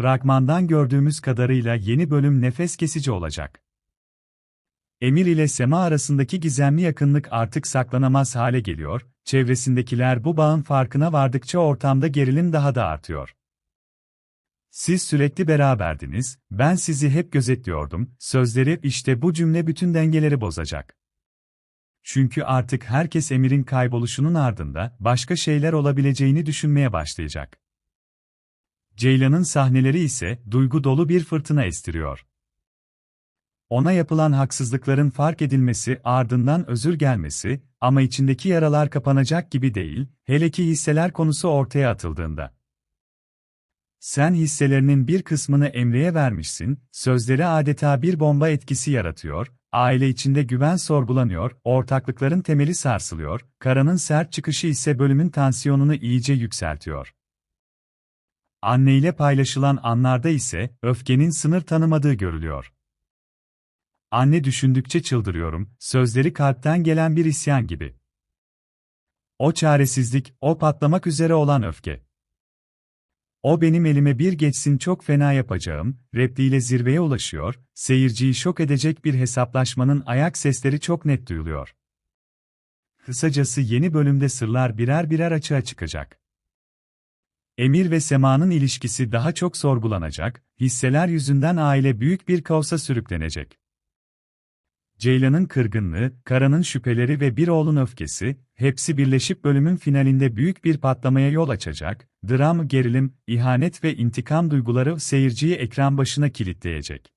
Fragmandan gördüğümüz kadarıyla yeni bölüm nefes kesici olacak. Emir ile Sema arasındaki gizemli yakınlık artık saklanamaz hale geliyor, çevresindekiler bu bağın farkına vardıkça ortamda gerilim daha da artıyor. Siz sürekli beraberdiniz, ben sizi hep gözetliyordum, sözleri işte bu cümle bütün dengeleri bozacak. Çünkü artık herkes Emir'in kayboluşunun ardında başka şeyler olabileceğini düşünmeye başlayacak. Ceylan'ın sahneleri ise duygu dolu bir fırtına estiriyor. Ona yapılan haksızlıkların fark edilmesi, ardından özür gelmesi ama içindeki yaralar kapanacak gibi değil, hele ki hisseler konusu ortaya atıldığında. Sen hisselerinin bir kısmını Emre'ye vermişsin, sözleri adeta bir bomba etkisi yaratıyor, aile içinde güven sorgulanıyor, ortaklıkların temeli sarsılıyor, Kara'nın sert çıkışı ise bölümün tansiyonunu iyice yükseltiyor. Anne ile paylaşılan anlarda ise öfkenin sınır tanımadığı görülüyor. Anne düşündükçe çıldırıyorum, sözleri kalpten gelen bir isyan gibi. O çaresizlik, o patlamak üzere olan öfke. O benim elime bir geçsin çok fena yapacağım, repliğiyle zirveye ulaşıyor, seyirciyi şok edecek bir hesaplaşmanın ayak sesleri çok net duyuluyor. Kısacası yeni bölümde sırlar birer birer açığa çıkacak. Emir ve Sema'nın ilişkisi daha çok sorgulanacak, hisseler yüzünden aile büyük bir kaosa sürüklenecek. Ceylan'ın kırgınlığı, Kara'nın şüpheleri ve bir oğlun öfkesi, hepsi birleşip bölümün finalinde büyük bir patlamaya yol açacak, dram, gerilim, ihanet ve intikam duyguları seyirciyi ekran başına kilitleyecek.